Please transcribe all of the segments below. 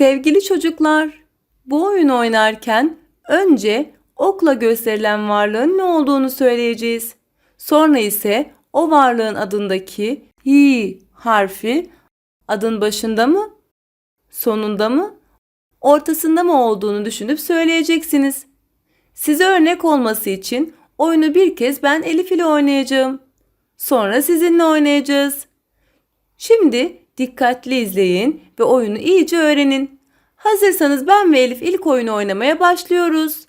Sevgili çocuklar, bu oyunu oynarken önce okla gösterilen varlığın ne olduğunu söyleyeceğiz. Sonra ise o varlığın adındaki hi harfi adın başında mı, sonunda mı, ortasında mı olduğunu düşünüp söyleyeceksiniz. Size örnek olması için oyunu bir kez ben Elif ile oynayacağım. Sonra sizinle oynayacağız. Şimdi dikkatli izleyin ve oyunu iyice öğrenin. Hazırsanız ben ve Elif ilk oyunu oynamaya başlıyoruz.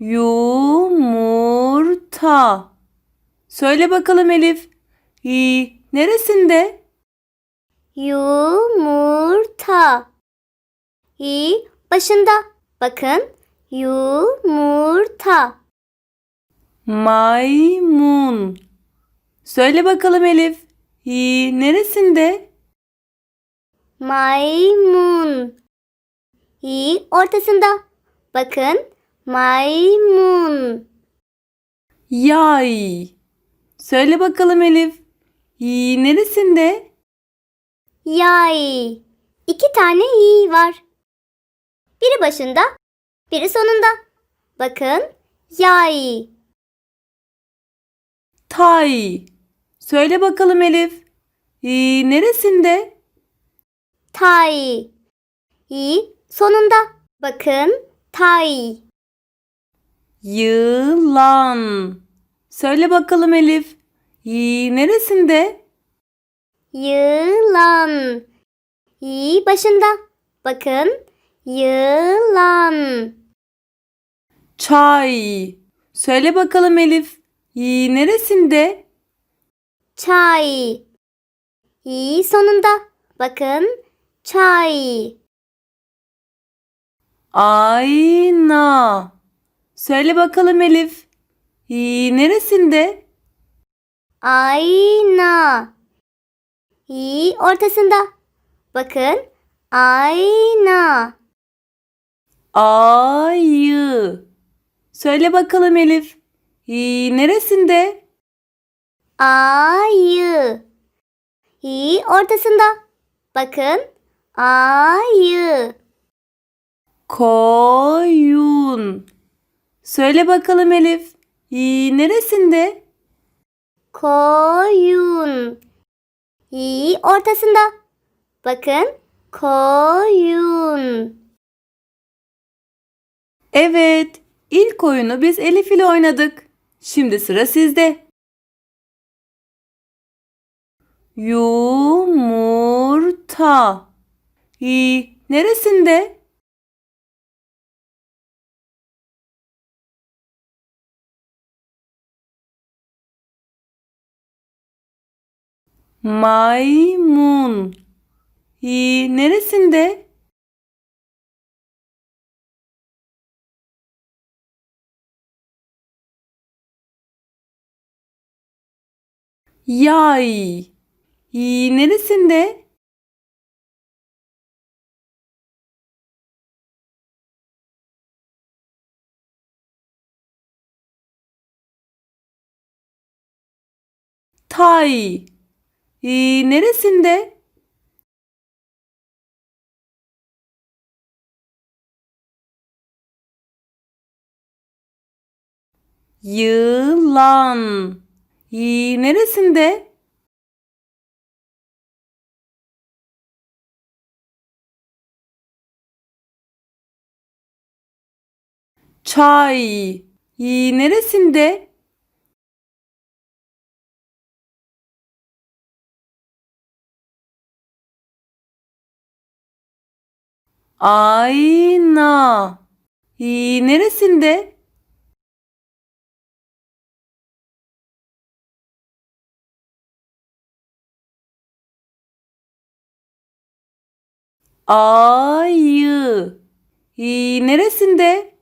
Yumurta. Söyle bakalım Elif. İyi. Neresinde? Yumurta. İyi başında. Bakın. Yumurta. Maymun. Söyle bakalım Elif. İyi. Neresinde? Maymun. İyi ortasında. Bakın. Maymun. Yay. Söyle bakalım Elif. İyi. Neresinde? Yay. İki tane i var. Biri başında, biri sonunda. Bakın. Yay. Tay. Söyle bakalım Elif. İyi. Neresinde? Tay. i sonunda. Bakın. Tay. Yılan. Söyle bakalım Elif. İyi. Neresinde? Yılan. i başında. Bakın. Yılan. Çay. Söyle bakalım Elif. İyi. Neresinde? Çay. i sonunda. Bakın. Çay. Ayna. Söyle bakalım Elif. İyi. Neresinde? Ayna. i ortasında. Bakın. Ayna. Ayı. Söyle bakalım Elif. İyi. Neresinde? Ayı. ortasında. Bakın. Ayı. Koyun. Söyle bakalım Elif. İyi. Neresinde? Koyun. i ortasında. Bakın. Koyun. Evet. İlk oyunu biz Elif ile oynadık. Şimdi sıra sizde. Yumurta. İyi. Neresinde? Maymun. İyi. Neresinde? Yay. İyi. Neresinde? Tay. İyi. Neresinde? Yılan. İyi. Neresinde? Çay. İyi. Neresinde? Ayna. İyi. Neresinde? Ayı. İyi. Neresinde?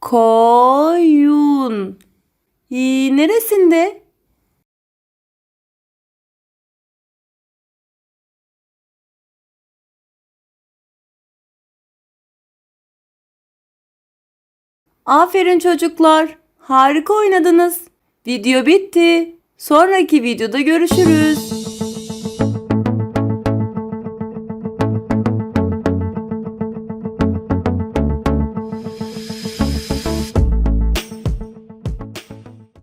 Koyun. İyi. Neresinde? Aferin çocuklar. Harika oynadınız. Video bitti. Sonraki videoda görüşürüz.